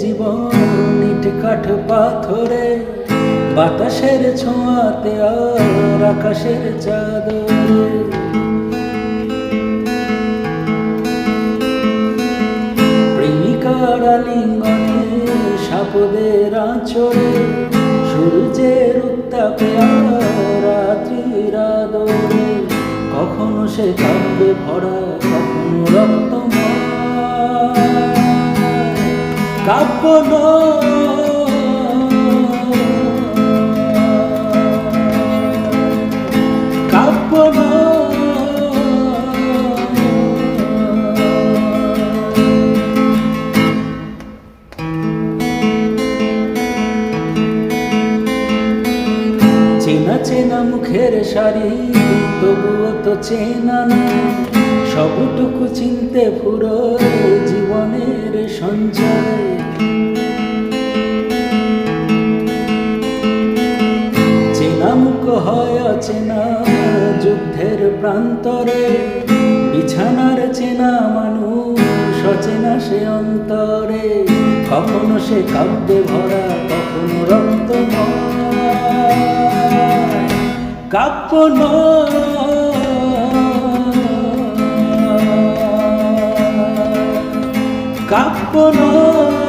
জীবন ইট কাঠ পাথরে। বাতাসের ছোঁয়াতে আর আকাশের চাদরে প্রেমিকার আলিঙ্গনে সাপদের আঁচড়ে সূর্যের উত্তাপে রাত্রির আদরে কখনো সে কাব্যে ভরা কখনো রক্তময় কাব্য নয়, চেনা চেনা মুখের শাড়ি, তবুও তো চেনা সবটুকু চিনতে পুরো জীবনের সঞ্চয়। চেনা মুখ হয় অচেনা যুদ্ধের প্রান্তরে, বিছানার চেনা মানুষ অচেনা সে অন্তরে। কখনো সে কাব্যে ভরা, কখনো রক্তময় নয়, কাব্য নয়